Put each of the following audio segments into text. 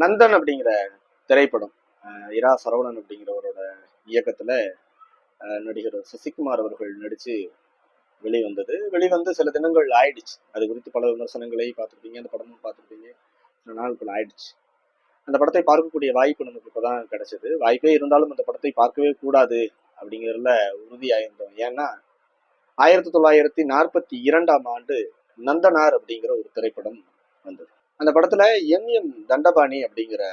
நந்தன் அப்படிங்கிற திரைப்படம் இரா சரவணன் அப்படிங்கிறவரோட இயக்கத்துல நடிகர் சசிகுமார் அவர்கள் நடிச்சு வெளிவந்தது. வெளிவந்து சில தினங்கள் ஆயிடுச்சு. அது குறித்து பல விமர்சனங்களை பார்த்துருப்பீங்க அந்த படமும் பார்த்துருப்பீங்க. சில நாட்கள் ஆயிடுச்சு. அந்த படத்தை பார்க்கக்கூடிய வாய்ப்பு நமக்கு இப்போதான் கிடைச்சது. வாய்ப்பே இருந்தாலும் அந்த படத்தை பார்க்கவே கூடாது அப்படிங்கிறதுல உறுதியாயிருந்தோம். ஏன்னா ஆயிரத்தி தொள்ளாயிரத்தி நாற்பத்தி இரண்டாம் ஆண்டு நந்தனார் அப்படிங்கிற ஒரு திரைப்படம் வந்தது. அந்த படத்துல எம் எம் தண்டபாணி அப்படிங்கிற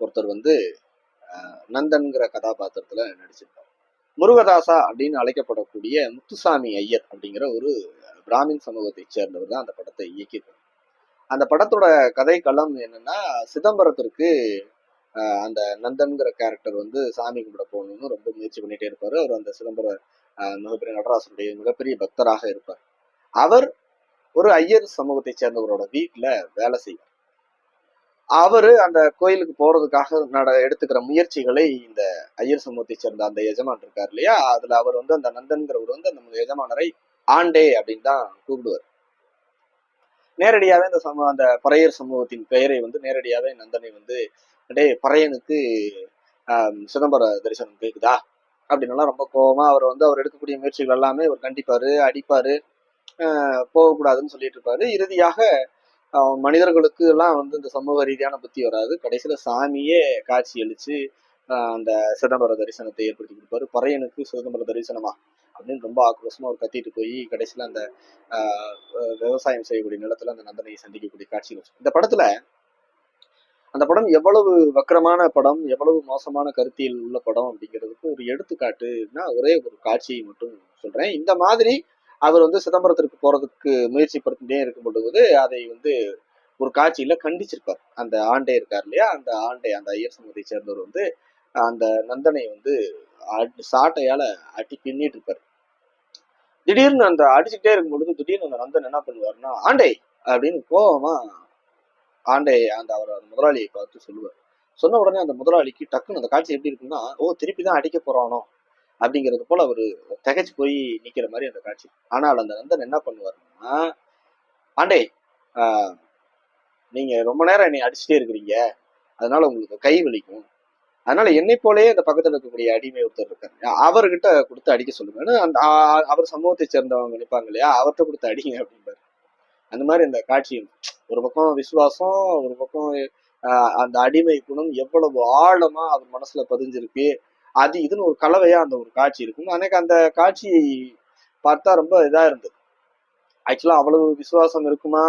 ஒருத்தர் வந்து நந்தன்கிற கதாபாத்திரத்துல நடிச்சிருப்பார் முருகதாசா அப்படின்னு அழைக்கப்படக்கூடிய முத்துசாமி ஐயர் அப்படிங்கிற ஒரு பிராமின் சமூகத்தை சேர்ந்தவர் தான் அந்த படத்தை இயக்கியிருப்பார் அந்த படத்தோட கதை களம் என்னன்னா சிதம்பரத்திற்கு அந்த நந்தன்கிற கேரக்டர் வந்து சாமி கும்பிட போகணும்னு ரொம்ப முயற்சி பண்ணிட்டே இருப்பாரு. அவர் அந்த சிதம்பர மிகப்பெரிய நடராசனுடைய மிகப்பெரிய பக்தராக இருப்பார். அவர் ஒரு ஐயர் சமூகத்தை சேர்ந்தவரோட வீட்டில் வேலை செய்வார். அவரு அந்த கோயிலுக்கு போறதுக்காக நட எடுத்துக்கிற முயற்சிகளை இந்த ஐயர் சமூகத்தை சேர்ந்த அந்த எஜமான் இருக்கார் இல்லையா? அதுல அவர் வந்து அந்த நந்தன்கிறவர் வந்து அந்த எஜமானரை ஆண்டே அப்படின்னு தான் கூப்பிடுவார். நேரடியாவே இந்த சமூக அந்த பறையர் சமூகத்தின் பெயரை வந்து நேரடியாவே நந்தனை வந்து டே பறையனுக்கு சிதம்பர தரிசனம் கேக்குதா? அப்படின்னுலாம் ரொம்ப கோவமா அவர் வந்து அவர் எடுக்கக்கூடிய முயற்சிகள் எல்லாமே அவர் கண்டிப்பாரு அடிப்பாரு ஆஹ் போகக்கூடாதுன்னு சொல்லிட்டு இருப்பாரு. இறுதியாக மனிதர்களுக்கு எல்லாம் வந்து இந்த சமூக ரீதியான புத்தி வராது. கடைசியில் சாமியே காட்சி அளிச்சு அந்த சிதம்பர தரிசனத்தை ஏற்படுத்தி கொடுப்பாரு. பறையனுக்கு சிதம்பர தரிசனமா? அப்படின்னு ரொம்ப ஆக்ரோஷமா அவர் கத்திட்டு போய் கடைசியில் அந்த விவசாயம் செய்யக்கூடிய நிலத்துல அந்த நந்தனை சந்திக்கக்கூடிய காட்சிகள் இந்த படத்துல அந்த படம் எவ்வளவு வக்கரமான படம் எவ்வளவு மோசமான கருத்தியல் உள்ள படம் அப்படிங்கிறதுக்கு ஒரு எடுத்துக்காட்டுன்னா ஒரே ஒரு காட்சியை மட்டும் சொல்றேன். இந்த மாதிரி அவர் வந்து சிதம்பரத்திற்கு போறதுக்கு முயற்சி படுத்திட்டே இருக்கும் பொழுது அதை வந்து ஒரு காட்சியில கண்டிச்சிருப்பார். அந்த ஆண்டே இருக்கார் இல்லையா? அந்த ஆண்டே அந்த ஐயர் சமூகத்தை சேர்ந்தவர் வந்து அந்த நந்தனை வந்து அடி- சாட்டையால அடி பின்னிட்டு இருப்பார். திடீர்னு அந்த அடிச்சுக்கிட்டே இருக்கும் பொழுது திடீர்னு அந்த நந்தன் என்ன பண்ணுவாருன்னா ஆண்டே! அப்படின்னு கோபமா ஆண்டே அந்த அவர் அந்த முதலாளியை பார்த்து சொல்லுவார். சொன்ன உடனே அந்த முதலாளிக்கு டக்குன்னு அந்த காட்சி எப்படி இருக்குன்னா ஓ திருப்பி தான் அடிக்க போறானோ? அப்படிங்கிறது போல அவரு திகைச்சு போய் நிக்கிற மாதிரி அந்த காட்சி. ஆனால் அந்த நந்தன் என்ன பண்ணுவாருன்னா ஆண்டே நீங்க ரொம்ப நேரம் என்னை அடிச்சுட்டே இருக்கிறீங்க. அதனால உங்களுக்கு கை வலிக்கும். அதனால என்னை போலயே அந்த பக்கத்துல இருக்கக்கூடிய அடிமை ஒருத்தர் இருக்காரு. அவர்கிட்ட கொடுத்து அடிக்க சொல்லுங்கன்னு அந்த அவர் சமூகத்தை சேர்ந்தவங்க நினைப்பாங்க இல்லையா? அவர்கிட்ட கொடுத்து அடிங்க அப்படின்பாரு அந்த மாதிரி அந்த காட்சி ஒரு பக்கம் விசுவாசம் ஒரு பக்கம் அந்த அடிமை குணம் எவ்வளவு ஆழமா அவர் மனசுல பதிஞ்சிருக்கு. அது இதுன்னு ஒரு கலவையா அந்த ஒரு காட்சி இருக்கும். எனக்கு அந்த காட்சியை பார்த்தா ரொம்ப இதா இருந்தது. ஆக்சுவலா அவ்வளவு விசுவாசம் இருக்குமா?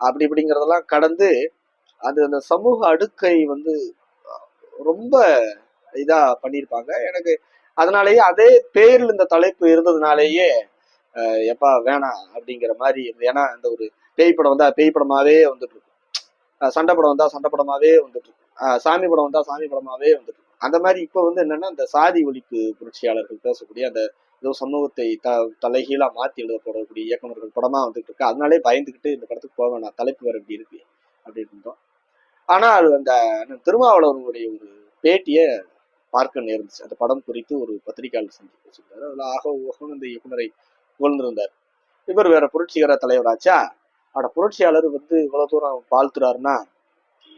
அப்படி இப்படிங்கிறதெல்லாம் கடந்து அது அந்த சமூக அடுக்கை வந்து ரொம்ப இதா பண்ணியிருப்பாங்க. எனக்கு அதனாலேயே அதே பேரில் இந்த தலைப்பு இருந்ததுனாலேயே எப்பா வேணாம் அப்படிங்கிற மாதிரி இருந்தது. ஏன்னா இந்த ஒரு பேய் படம் வந்தா பேய் படமாவே வந்துட்டு இருக்கும். சண்டை படம் வந்தா சண்டை படமாவே வந்துட்டு இருக்கும். சாமி படம் வந்தா சாமி படமாவே வந்துட்டு இருக்கும். அந்த மாதிரி இப்போ வந்து என்னன்னா இந்த சாதி ஒழிப்பு புரட்சியாளர்கள் பேசக்கூடிய அந்த ஏதோ சமூகத்தை த தலைகீழா மாத்தி எழுத போடக்கூடிய படமாக படமா வந்துட்டு இருக்கு. அதனாலே பயந்துக்கிட்டு இந்த படத்துக்கு போக வேணாம் தலைப்பு வேற இப்படி இருக்கு அப்படின்னு இருந்தோம். ஆனால் அந்த அண்ணன் திருமாவளவனுடைய ஒரு பேட்டியை பார்க்க நேர்ந்துச்சு. அந்த படம் குறித்து ஒரு பத்திரிகையாளர் சந்திப்பு வச்சிருந்தாரு. அதுல ஆக ஓகோன்னு அந்த இயக்குனரை புகழ்ந்திருந்தார். இவர் வேற புரட்சிகர தலைவராச்சா அவட புரட்சியாளர் வந்து இவ்வளவு தூரம் வாழ்த்துறாருன்னா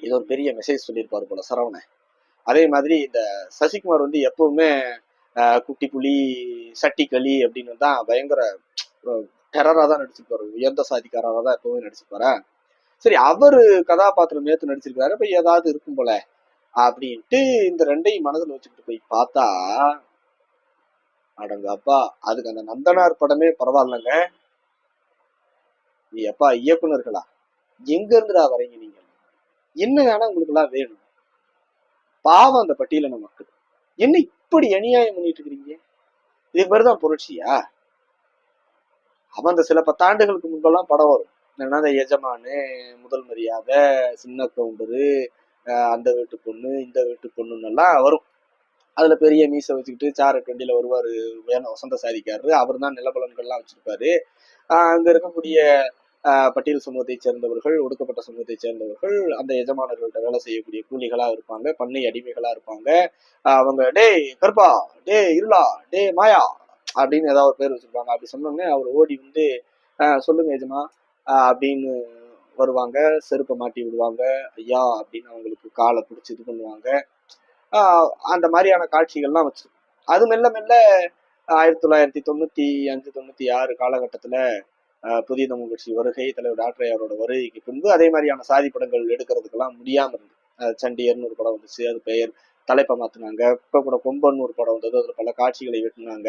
இது ஒரு பெரிய மெசேஜ் சொல்லியிருப்பாரு போல சரவணன். அதே மாதிரி இந்த சசிகுமார் வந்து எப்பவுமே ஆஹ், குட்டி புலி சட்டி களி அப்படின்னு தான் பயங்கர டெரரா தான் நடிச்சிருப்பாரு. உயர்ந்த சாதிக்காரராக தான் எப்பவுமே நடிச்சிருப்பாரு? சரி அவரு கதாபாத்திரம் நேத்து நடிச்சிருக்காரு. இப்போ ஏதாவது இருக்கும் போல. அப்படின்ட்டு இந்த ரெண்டையும் மனதில் வச்சுக்கிட்டு போய் பார்த்தா அடங்க அப்பா அதுக்கு அந்த நந்தனார் படமே பரவாயில்லைங்க. நீ இயக்குனர்களா? எங்க இருந்துடா வரீங்க நீங்க? என்ன வேணா உங்களுக்கு எல்லாம் வேணும். பாவம் அந்த பட்டியலின மக்கள் என்ன இப்படி அநியாயம் பண்ணிட்டு இருக்கிறீங்க? இது பேருதான் புரட்சியா? அவன் அந்த சில பத்தாண்டுகளுக்கு முன்பெல்லாம் படம் வரும். என்னன்னா அந்த எஜமானு முதல் மரியாதை சின்ன கவுண்டரு அஹ் அந்த வீட்டு பொண்ணு இந்த வீட்டு பொண்ணுன்னு எல்லாம் வரும். அதுல பெரிய மீசை வச்சுக்கிட்டு சார வண்டியில வருவாரு வேணும் வசந்த சாதிக்காரரு அவர் தான் நிலபலன்கள்லாம் வச்சிருப்பாரு. ஆஹ் அங்க இருக்கக்கூடிய பட்டியல் சமூகத்தைச் சேர்ந்தவர்கள் ஒடுக்கப்பட்ட சமூகத்தை சேர்ந்தவர்கள் அந்த எஜமானர்கள்ட்ட வேலை செய்யக்கூடிய கூலிகளா இருப்பாங்க பண்ணை அடிமைகளா இருப்பாங்க. அவங்க டேய் கருப்பா டே இருளா டே மாயா அப்படின்னு ஏதாவது ஒரு பேர் வச்சிருப்பாங்க. அப்படி சொன்னோடனே அவர் ஓடி வந்து சொல்லுங்க எஜமா அப்படின்னு வருவாங்க. செருப்பை மாட்டி விடுவாங்க. ஐயா அப்படின்னு அவங்களுக்கு காலை பிடிச்சி இது பண்ணுவாங்க. அந்த மாதிரியான காட்சிகள்லாம் வச்சிருக்கோம் அது மெல்ல மெல்ல ஆயிரத்தி தொள்ளாயிரத்தி தொண்ணூத்தி அஞ்சு தொண்ணூத்தி ஆறு காலகட்டத்துல புதிய தமிழ் கட்சி வருகை தலைவர் டாக்டர் அவரோட வருகைக்கு பின்பு அதே மாதிரியான சாதி படங்கள் எடுக்கிறதுக்கெல்லாம் முடியாம இருந்தது. சண்டியர்னு ஒரு படம் வந்துச்சு அது பெயர் தலைப்பை மாற்றினாங்க இப்போ கூட கொம்பன் ஒரு படம் வந்தது அதில் பல காட்சிகளை வெட்டினாங்க.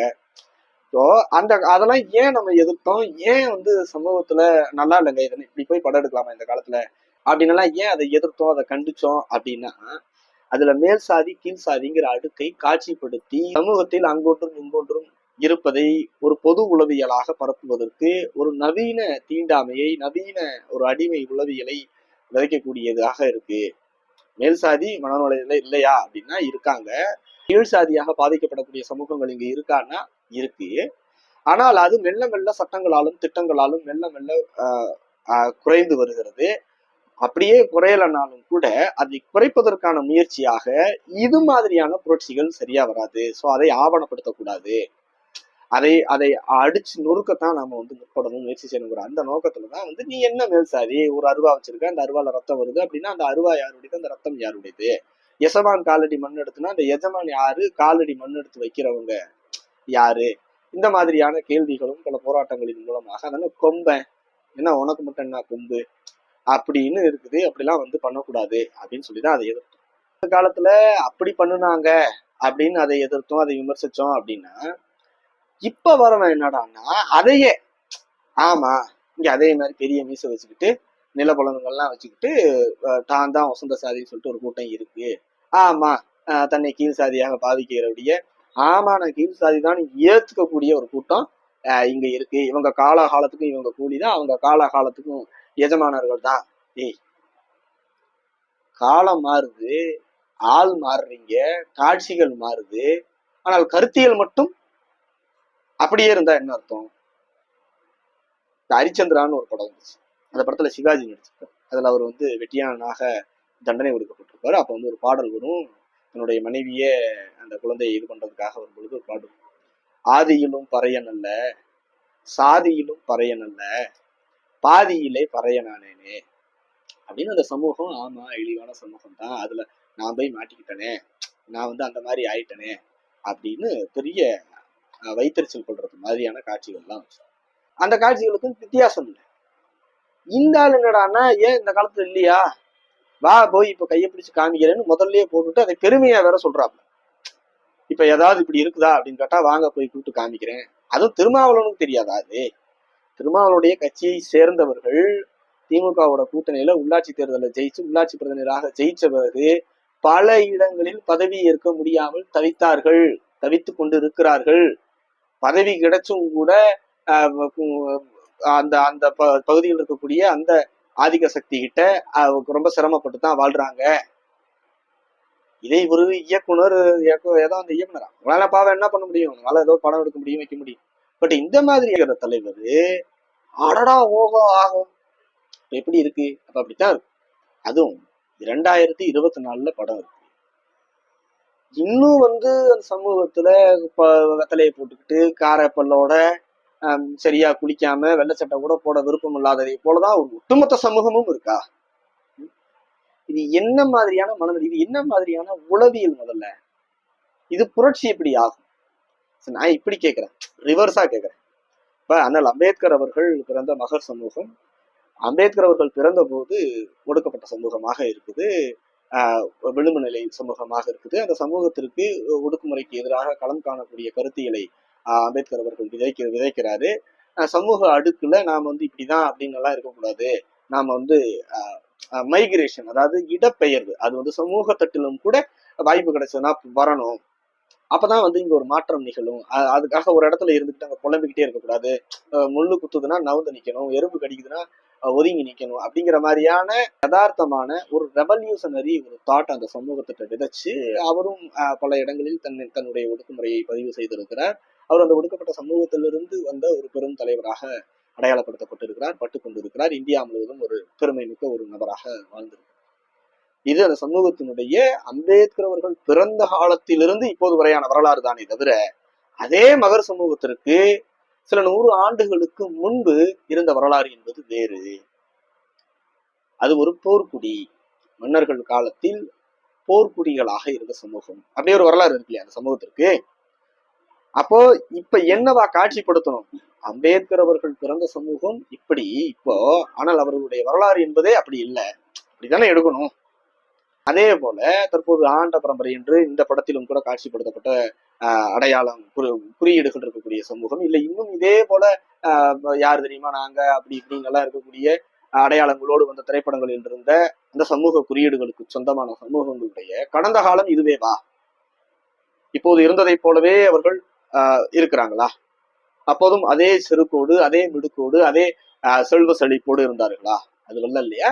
ஸோ அந்த அதெல்லாம் ஏன் நம்ம எதிர்த்தோம்? ஏன் வந்து சமூகத்துல நல்லா இல்லைங்க இதனை இப்படி போய் படம் எடுக்கலாமா இந்த காலத்துல? அப்படின்னலாம் ஏன் அதை எதிர்த்தோம் அதை கண்டிச்சோம் அப்படின்னா அதுல மேல் சாதி கீழ் சாதிங்கிற அடுக்கை காட்சிப்படுத்தி சமூகத்தில் அங்கொன்றும் இங்கொன்றும் இருப்பதை ஒரு பொது உளவியலாக பரப்புவதற்கு ஒரு நவீன தீண்டாமையை நவீன ஒரு அடிமை உளவியலை விதைக்கக்கூடியதாக இருக்கு. மேல் சாதி மனநுழையில இல்லையா அப்படின்னா இருக்காங்க. கீழ் சாதியாக பாதிக்கப்படக்கூடிய சமூகங்கள் இங்க இருக்கான்னா இருக்கு. ஆனால் அது மெல்ல மெல்ல சட்டங்களாலும் திட்டங்களாலும் மெல்ல மெல்ல ஆஹ், குறைந்து வருகிறது. அப்படியே குறையலனாலும் கூட அதை குறைப்பதற்கான முயற்சியாக இது மாதிரியான புரட்சிகள் சரியா வராது. ஸோ அதை ஆவணப்படுத்தக்கூடாது. அதை அதை அடிச்சு நொறுக்கத்தான் நாம வந்து முற்படணும் முயற்சி செய்யணுங்கிற அந்த நோக்கத்துல தான் வந்து நீ என்ன மேல்சாரி ஒரு அருவா வச்சிருக்க அந்த அருவால ரத்தம் வருது அப்படின்னா அந்த அருவா யாருடையது? அந்த ரத்தம் யாருடையது? எசமான் காலடி மண் எடுத்துனா அந்த எஜமான் யாரு? காலடி மண் எடுத்து வைக்கிறவங்க யாரு? இந்த மாதிரியான கேள்விகளும் பல போராட்டங்களின் மூலமாக அதனால கொம்பன் என்ன உனக்கு மட்டும் என்ன கொம்பு? அப்படின்னு இருக்குது. அப்படிலாம் வந்து பண்ணக்கூடாது அப்படின்னு சொல்லி தான் அதை எதிர்த்தோம். இந்த காலத்துல அப்படி பண்ணுனாங்க அப்படின்னு அதை எதிர்த்தோம் அதை விமர்சிச்சோம் அப்படின்னா இப்ப வரவன் என்னடான்னா அதையே ஆமா இங்க அதே மாதிரி பெரிய மீசை வச்சுக்கிட்டு நிலப்பலன்கள்லாம் வச்சுக்கிட்டு தான் தான் வசந்த சாதின்னு சொல்லிட்டு ஒரு கூட்டம் இருக்கு. ஆமா தன்னை கீழ் சாதியாக பாதிக்கிறவுடைய ஆமா நான் கீழ் சாதி தான் ஏத்துக்கக்கூடிய ஒரு கூட்டம் அஹ், இங்க இருக்கு. இவங்க காலகாலத்துக்கும் இவங்க கூலி தான் அவங்க காலகாலத்துக்கும் எஜமானர்கள் தான். ஏய் காலம் மாறுது ஆள் மாறுறீங்க காட்சிகள் மாறுது ஆனால் கருத்தியல் மட்டும் அப்படியே இருந்தா என்ன அர்த்தம்? இந்த ஹரிச்சந்திரான்னு ஒரு படம் வந்துச்சு. அந்த படத்துல சிவாஜி நடிச்சிருப்பார் அதுல அவர் வந்து வெட்டியானாக தண்டனை கொடுக்கப்பட்டிருப்பாரு அப்ப வந்து ஒரு பாடல் வரும். தன்னுடைய மனைவியே அந்த குழந்தையை இது பண்றதுக்காக வரும்பொழுது ஒரு பாடல் ஆதியிலும் பறையன் அல்ல சாதியிலும் பறையன் அல்ல பாதியிலே பறையனானேனே அப்படின்னு அந்த சமூகம் ஆமா இழிவான சமூகம் தான் அதுல நான் போய் மாட்டிக்கிட்டனே நான் வந்து அந்த மாதிரி ஆயிட்டனே அப்படின்னு பெரிய வைத்தறிச்சல் கொள்றது மாதிரியான காட்சிகள்லாம் வச்சு. அந்த காட்சிகளுக்கும் வித்தியாசம் இல்லை. இந்த ஆள் என்னடானா ஏன் இந்த காலத்துல இல்லையா? வா போய் இப்ப கையை பிடிச்சு காமிக்கிறேன்னு முதல்லயே போட்டுட்டு அதை பெருமையா வேற சொல்றாப்ல. இப்ப ஏதாவது இப்படி இருக்குதா அப்படின்னு கேட்டா வாங்க போய் கூப்பிட்டு காமிக்கிறேன். அதுவும் திருமாவளவனுக்கு தெரியாதா அது? திருமாவளவனுடைய கட்சியை சேர்ந்தவர்கள் திமுகவோட கூட்டணியில உள்ளாட்சி தேர்தலில் ஜெயிச்சு உள்ளாட்சி பிரதிநிதியாக ஜெயிச்ச பிறகு பல இடங்களில் பதவி ஏற்க முடியாமல் தவித்தார்கள் தவித்துக் கொண்டு இருக்கிறார்கள் பதவி கிடைச்சும் கூட ஆஹ் அந்த அந்த ப- பகுதியில் இருக்கக்கூடிய அந்த ஆதிக்க சக்தி கிட்ட ரொம்ப சிரமப்பட்டு தான் வாழ்றாங்க. இதே ஒரு இயக்குனர் ஏதோ அந்த இயக்குனர் அவங்களால பாவம் என்ன பண்ண முடியும்? அவங்களால ஏதோ படம் எடுக்க முடியும் வைக்க முடியும். பட் இந்த மாதிரி இருக்கிற தலைவர் அடடா ஓகோ ஆகும் எப்படி இருக்கு? அப்ப அப்படித்தான் இருக்கு. அதுவும் இரண்டாயிரத்தி இருபத்தி நாலுல படம் இருக்கு. இன்னும் வந்து அந்த சமூகத்துல வெத்தலையை போட்டுக்கிட்டு காரப்பல்லோட சரியா குளிக்காம வெள்ளை சட்டை கூட போட விருப்பம் இல்லாததை போலதான் ஒரு ஒட்டுமொத்த சமூகமும் இருக்கா? இது என்ன மாதிரியான மனநிலை இது என்ன மாதிரியான உளவியல் முதல்ல? இது புரட்சி எப்படி ஆகும்? நான் இப்படி கேட்கிறேன் ரிவர்ஸா கேட்கிறேன் இப்ப அண்ணல் அம்பேத்கர் அவர்கள் பிறந்த மகர் சமூகம் அம்பேத்கர் அவர்கள் பிறந்த போது ஒடுக்கப்பட்ட சமூகமாக இருக்குது. விளிம்பு நிலை சமூகமாக இருக்குது. அந்த சமூகத்திற்கு ஒடுக்குமுறைக்கு எதிராக களம் காணக்கூடிய கருத்தியலை ஆஹ் அம்பேத்கர் அவர்கள் விதைக்க விதைக்கிறாரு. சமூக அடுக்குல நாம வந்து இப்படிதான் அப்படின்னு எல்லாம் இருக்கக்கூடாது. நாம வந்து மைக்ரேஷன் அதாவது இடப்பெயர்வு. அது வந்து சமூக தட்டிலும் கூட வாய்ப்பு கிடைச்சதுன்னா வரணும். அப்பதான் வந்து இங்க ஒரு மாற்றம் நிகழும். அதுக்காக ஒரு இடத்துல இருந்துட்டு அங்க புலம்பிக்கிட்டே இருக்கக்கூடாது. முள்ளு குத்துதுன்னா நவுந்து நிக்கணும். எறும்பு கடிக்குதுன்னா ஒதுங்கி நிற்கணும் அப்படிங்கிற மாதிரியான யதார்த்தமான ஒரு ரெவல்யூஷனரி ஒரு தாட் அந்த சமூகத்திட்ட விதைச்சு அவரும் அஹ், பல இடங்களில் தன் தன்னுடைய ஒடுக்குமுறையை பதிவு செய்திருக்கிறார். அவர் அந்த ஒடுக்கப்பட்ட சமூகத்திலிருந்து வந்த ஒரு பெரும் தலைவராக அடையாளப்படுத்தப்பட்டிருக்கிறார் பட்டு கொண்டிருக்கிறார். இந்தியா முழுவதும் ஒரு பெருமை மிக்க ஒரு நபராக வாழ்ந்திருக்கிறார். இது அந்த சமூகத்தினுடைய அம்பேத்கர் அவர்கள் பிறந்த காலத்திலிருந்து இப்போது வரையான வரலாறு தானே தவிர அதே மகர் சமூகத்திற்கு சில நூறு ஆண்டுகளுக்கு முன்பு இருந்த வரலாறு என்பது வேறு. அது ஒரு போர்க்குடி. மன்னர்கள் காலத்தில் போர்க்குடிகளாக இருந்த சமூகம். அப்படியே ஒரு வரலாறு இருக்கு இல்லையா அந்த சமூகத்திற்கு? அப்போ இப்ப என்னவா காட்சிப்படுத்தணும்? அம்பேத்கர் அவர்கள் பிறந்த சமூகம் இப்படி. இப்போ ஆனால் அவர்களுடைய வரலாறு என்பதே அப்படி இல்லை. அப்படித்தானே எடுக்கணும்? அதே போல தற்போது ஆண்ட பரம்பரை என்று இந்த படத்திலும் கூட காட்சிப்படுத்தப்பட்ட அடையாளம் குறி குறியீடுகள் இருக்கக்கூடிய சமூகம். இல்லை இன்னும் இதே போல யார் தெரியுமா நாங்க அப்படி இப்படிங்கெல்லாம் எல்லாம் இருக்கக்கூடிய அடையாளங்களோடு வந்த திரைப்படங்களில் இருந்த அந்த சமூக குறியீடுகளுக்கு சொந்தமான சமூகங்களுடைய கடந்த காலம் இதுவேவா இப்போது இருந்ததைப் போலவே அவர்கள் ஆஹ், இருக்கிறாங்களா? அப்போதும் அதே செருக்கோடு அதே மிடுக்கோடு அதே ஆஹ், செல்வ செழிப்போடு இருந்தார்களா? அது வரல இல்லையா?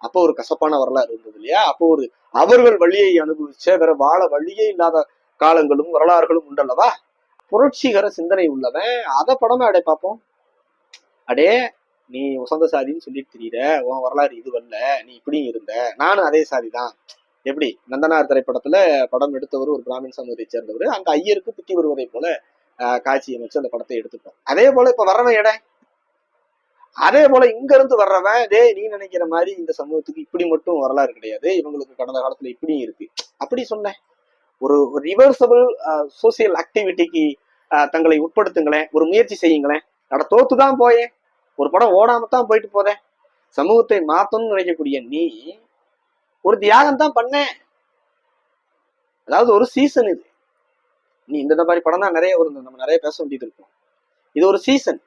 அப்போ ஒரு கசப்பான வரலாறு இருந்தது இல்லையா? அப்போ ஒரு அவர்கள் வழியை அனுபவிச்ச வேற வாழ வழியே இல்லாத காலங்களும் வரலாறுகளும் உண்டல்லவா? புரட்சிகர சிந்தனை உள்ளவன். அதை படமே அடே பார்ப்போம் அடே நீ உசந்த சாதின்னு சொல்லிட்டு தெரியுற. உன் வரலாறு இது வரல நீ இப்படியும் இருந்த. நானும் அதே சாதி தான். எப்படி? நந்தனார் திரைப்படத்துல படம் எடுத்தவர் ஒரு பிராமின் சமூகத்தை சேர்ந்தவர். அந்த ஐயருக்கு பித்தி வருவதை போல காட்சி அமைச்சு அந்த படத்தை எடுத்துப்போம். அதே போல இப்ப வர்றவன் எடை? அதே போல இங்க இருந்து வர்றவன் டே நீ நினைக்கிற மாதிரி இந்த சமூகத்துக்கு இப்படி மட்டும் வரலாறு கிடையாது. இவங்களுக்கு கடந்த காலத்துல இப்படியும் இருக்கு. அப்படி சொன்னேன். ஒரு ரிவர்சபிள் சோசியல் ஆக்டிவிட்டிக்கு தங்களை உட்படுத்துங்களேன் ஒரு முயற்சி செய்யுங்களேன். அட தோத்து தான் போயேன். ஒரு படம் ஓடாம தான் போயிட்டு போதேன் சமூகத்தை மாத்தணும்னு நினைக்கக்கூடிய நீ ஒரு தியாகம் தான் பண்ண அதாவது ஒரு சீசன் இது. நீ இந்த மாதிரி படம் தான் நிறைய வரும் நம்ம நிறைய பேச வேண்டியது இருக்கும். இது ஒரு சீசன்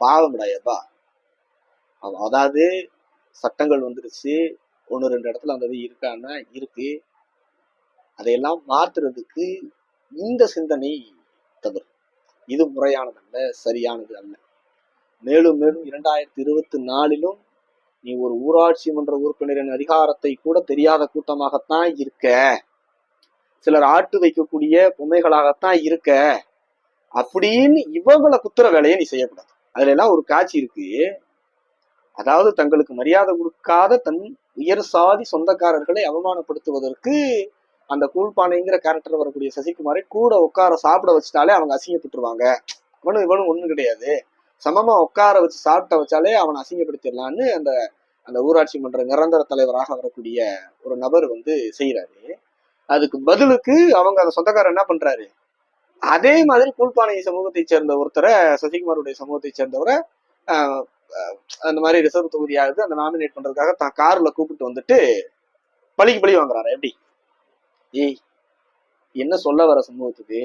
பாவம்டாயப்பா அவ- அதாவது சட்டங்கள் வந்துருச்சு. ஒன்று ரெண்டு இடத்துல அந்த இது இருக்கான்னா இருக்கு. அதையெல்லாம் மாத்துறதுக்கு இந்த சிந்தனை தவறு. இது முறையானதல்ல சரியானது அல்ல. மேலும் மேலும் இரண்டாயிரத்தி இருபத்தி நாலிலும் நீ ஒரு ஊராட்சி மன்ற உறுப்பினரின் அதிகாரத்தை கூட தெரியாத கூட்டமாகத்தான் இருக்க. சிலர் ஆட்டு வைக்கக்கூடிய பொம்மைகளாகத்தான் இருக்க. அப்படின்னு இவங்களை குத்துற வேலையை நீ செய்யக்கூடாது. அதுல எல்லாம் ஒரு காட்சி இருக்கு. அதாவது தங்களுக்கு மரியாதை கொடுக்காத தன் உயர் சாதி சொந்தக்காரர்களை அவமானப்படுத்துவதற்கு அந்த கூழ்பானைங்கிற கேரக்டர் வரக்கூடிய சசிகுமாரை கூட உட்கார சாப்பிட வச்சுட்டாலே அவங்க அசிங்கப்பட்டுருவாங்க. இவனும் இவனும் ஒன்றும் கிடையாது. சமமா உட்கார வச்சு சாப்பிட்ட வச்சாலே அவனை அசிங்கப்படுத்திடலான்னு அந்த அந்த ஊராட்சி மன்ற நிரந்தர தலைவராக வரக்கூடிய ஒரு நபர் வந்து செய்யறாரு அதுக்கு பதிலுக்கு அவங்க அந்த சொந்தக்காரர் என்ன பண்றாரு? அதே மாதிரி கூழ்பானை சமூகத்தை சேர்ந்த ஒருத்தரை சசிகுமாருடைய சமூகத்தை சேர்ந்தவரை அந்த மாதிரி ரிசர்வ் தொகுதியாகுது அந்த நாமினேட் பண்றதுக்காக தான் கார்ல கூப்பிட்டு வந்துட்டு பழிக்கு பழி வாங்குறாரு எப்படி? ஏய் என்ன சொல்ல வர சமூகத்துக்கு?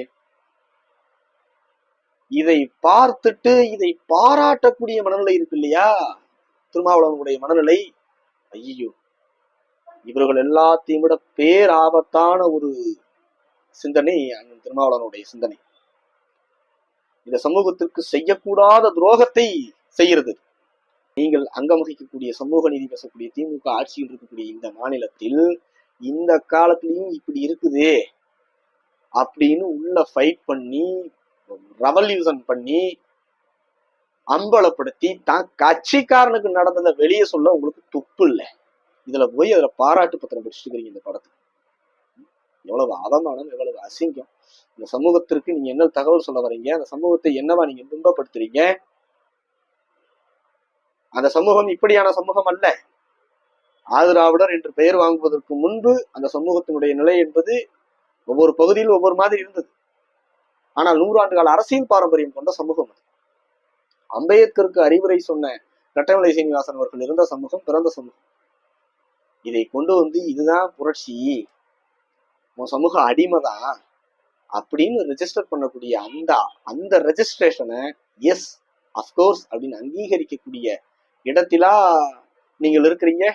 இதை பார்த்துட்டு இதை பாராட்டக்கூடிய மனநிலை இருக்கு இல்லையா? திருமாவளவனுடைய மனநிலை? ஐயோ இவர்கள் எல்லாத்தையும் விட பேராபத்தான ஒரு சிந்தனை அண்ணன் திருமாவளவனுடைய சிந்தனை. இந்த சமூகத்திற்கு செய்யக்கூடாத துரோகத்தை செய்கிறது. நீங்கள் அங்கம் வகிக்கக்கூடிய சமூக நீதி பேசக்கூடிய திமுக ஆட்சியில் இருக்கக்கூடிய இந்த மாநிலத்தில் இந்த காலத்துலயும் இப்படி இருக்குதே. அப்படின்னு உள்ள ஃபைட் பண்ணி ரெவல்யூஷன் பண்ணி அம்பலப்படுத்தி தான் கட்சிக்காரனுக்கு நடந்ததை வெளியே சொல்ல உங்களுக்கு துப்பு இல்லை. இதுல போய் அதுல பாராட்டு பத்திரம் படிச்சுட்டு இந்த படத்துக்கு எவ்வளவு அவமானம் எவ்வளவு அசிங்கம். இந்த சமூகத்திற்கு நீங்க என்ன தகவல் சொல்ல வர்றீங்க? அந்த சமூகத்தை என்னவா நீங்க துன்பப்படுத்துறீங்க? அந்த சமூகம் இப்படியான சமூகம் அல்ல. ஆதிராவிடர் என்று பெயர் வாங்குவதற்கு முன்பு அந்த சமூகத்தினுடைய நிலை என்பது ஒவ்வொரு பகுதியில் ஒவ்வொரு மாதிரி இருந்தது. ஆனால் நூறாண்டு கால அரசியல் பாரம்பரியம் கொண்ட சமூகம் அது. அம்பேத்கருக்கு அறிவுரை சொன்ன கட்டமலை சீனிவாசன் அவர்கள் இருந்த சமூகம் பிறந்த சமூகம். இதை கொண்டு வந்து இதுதான் புரட்சி. உன் சமூகம் அடிமைதான் அப்படின்னு ரெஜிஸ்டர் பண்ணக்கூடிய அந்த அந்த ரெஜிஸ்ட்ரேஷனை எஸ் அஃப்கோர்ஸ் அப்படின்னு அங்கீகரிக்கக்கூடிய இடத்திலா நீங்கள் இருக்கிறீங்க.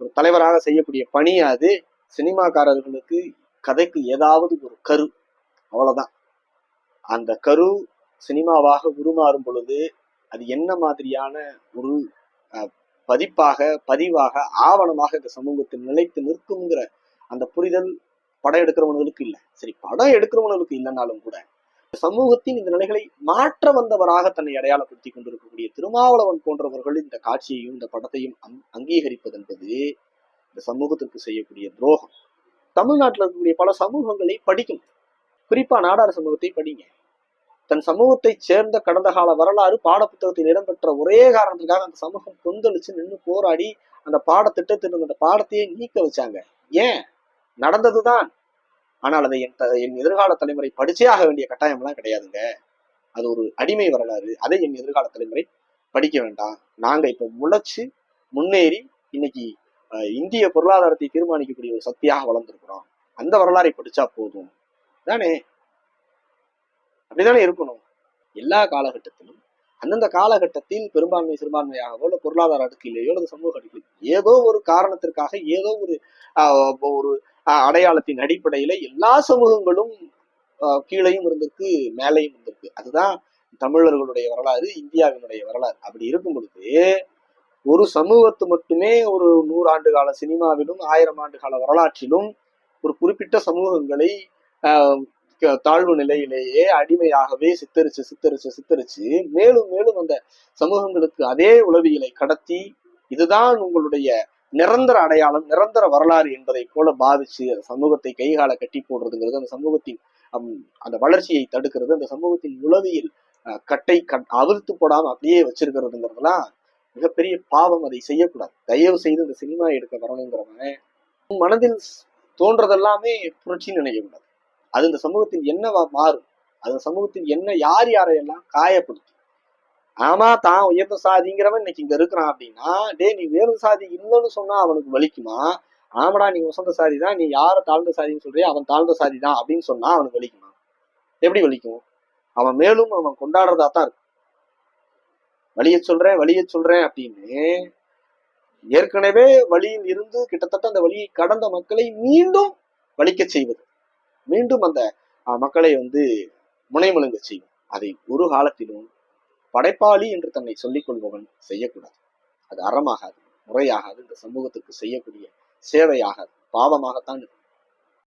ஒரு தலைவராக செய்யக்கூடிய பணி அது. சினிமாக்காரர்களுக்கு கதைக்கு ஏதாவது ஒரு கரு. அவ்வளவுதான். அந்த கரு சினிமாவாக உருமாறும் பொழுது அது என்ன மாதிரியான ஒரு பதிப்பாக பதிவாக ஆவணமாக இந்த சமூகத்தில் நிலைத்து நிற்குங்கிற அந்த புரிதல் படம் எடுக்கிறவனுக்கு இல்லை. சரி படம் எடுக்கிறவனுக்கு இல்லைனாலும் கூட சமூகத்தின் இந்த நிலைகளை மாற்ற வந்தவராக தன்னை அடையாளப்படுத்தி கொண்டிருக்கக்கூடிய திருமாவளவன் போன்றவர்கள் இந்த காட்சியையும் இந்த படத்தையும் அங்கீகரிப்பது என்பது இந்த சமூகத்திற்கு செய்யக்கூடிய துரோகம். தமிழ்நாட்டில் இருக்கக்கூடிய பல சமூகங்களை படிக்கும். குறிப்பா நாடார் சமூகத்தை படிங்க. தன் சமூகத்தை சேர்ந்த கடந்த கால வரலாறு பாடப்புத்தகத்தில் இடம்பெற்ற ஒரே காரணத்துக்காக அந்த சமூகம் கொந்தளிச்சு நின்று போராடி அந்த பாடத்திட்டத்தில் இருந்த அந்த பாடத்தையே நீக்க வச்சாங்க. ஏன்? நடந்ததுதான். ஆனால் அதை என் த- என் எதிர்கால தலைமுறை படிச்சே ஆக வேண்டிய கட்டாயம்லாம் கிடையாதுங்க. அது ஒரு அடிமை வரலாறு. அதை என் எதிர்கால தலைமுறை படிக்க வேண்டாம். நாங்க இப்ப முளைச்சு முன்னேறி இன்னைக்கு இந்திய பொருளாதாரத்தை தீர்மானிக்கக்கூடிய ஒரு சக்தியாக வளர்ந்துருக்கிறோம். அந்த வரலாறை படிச்சா போதும். தானே? அப்படிதானே இருக்கணும்? எல்லா காலகட்டத்திலும் அந்தந்த காலகட்டத்தில் பெரும்பான்மை சிறுபான்மையாகவோ இல்லை பொருளாதார அடுக்கிலேயோ அல்லது சமூக அடுக்கில் ஏதோ ஒரு காரணத்திற்காக ஏதோ ஒரு ஆஹ், ஒரு அடையாளத்தின் அடிப்படையில எல்லா சமூகங்களும் கீழையும் இருந்திருக்கு மேலையும் இருந்திருக்கு. அதுதான் தமிழர்களுடைய வரலாறு இந்தியாவினுடைய வரலாறு. அப்படி இருக்கும் பொழுது ஒரு சமூகத்து மட்டுமே ஒரு நூறாண்டு கால சினிமாவிலும் ஆயிரம் ஆண்டு கால வரலாற்றிலும் ஒரு குறிப்பிட்ட சமூகங்களை க- தாழ்வு நிலையிலேயே அடிமையாகவே சித்தரிச்சு சித்தரிச்சு சித்தரிச்சு மேலும் மேலும் அந்த சமூகங்களுக்கு அதே உளவியலை கடத்தி இதுதான் உங்களுடைய நிரந்தர அடையாளம் நிரந்தர வரலாறு என்பதை போல பாவிச்சு அந்த சமூகத்தை கைகால கட்டி போடுறதுங்கிறது அந்த சமூகத்தின் அந்த வளர்ச்சியை தடுக்கிறது. அந்த சமூகத்தின் உளவியல் கட்டை கட் அவிழ்த்து போடாம அப்படியே வச்சிருக்கிறதுங்கிறதுலாம் மிகப்பெரிய பாவம் அதை செய்யக்கூடாது. தயவு செய்து இந்த சினிமா எடுக்க வரணுங்கிறவன். உன் மனதில் தோன்றதெல்லாமே புரட்சின்னு நினைக்கக்கூடாது. அது இந்த சமூகத்தில் என்னவா மாறும்? அது சமூகத்தில் என்ன யார் யாரையெல்லாம் காயப்படுத்தும்? ஆமா தான் உயர்ந்த சாதிங்கிறவன் இன்னைக்கு இங்க இருக்கிறான் அப்படின்னா டே நீ உயர்ந்த சாதி இல்லைன்னு சொன்னா அவனுக்கு வலிக்குமா? ஆமாடா நீ உசந்த சாதி தான் நீ யார தாழ்ந்த சாதின்னு சொல்றியா அவன் தாழ்ந்த சாதி தான் அப்படின்னு சொன்னா அவனுக்கு வலிக்குமா? எப்படி வலிக்கும்? அவன் மேலும் அவன் கொண்டாடுறதா தான் இருக்கும் வழிய சொல்றேன் வழிய சொல்றேன் அப்படின்னு ஏற்கனவே வழியில் இருந்து கிட்டத்தட்ட அந்த வழியை கடந்த மக்களை மீண்டும் வலிக்க செய்வது. மீண்டும் அந்த மக்களை வந்து முனைமுழுங்க செய்யும் அதை ஒரு காலத்திலும் படைப்பாளி என்று தன்னை சொல்லிக் கொள்பவன் செய்யக்கூடாது. அது அறமாகாது முறையாகாது இந்த சமூகத்துக்கு செய்யக்கூடிய சேவையாகாது பாவமாகத்தான் இருக்கும்.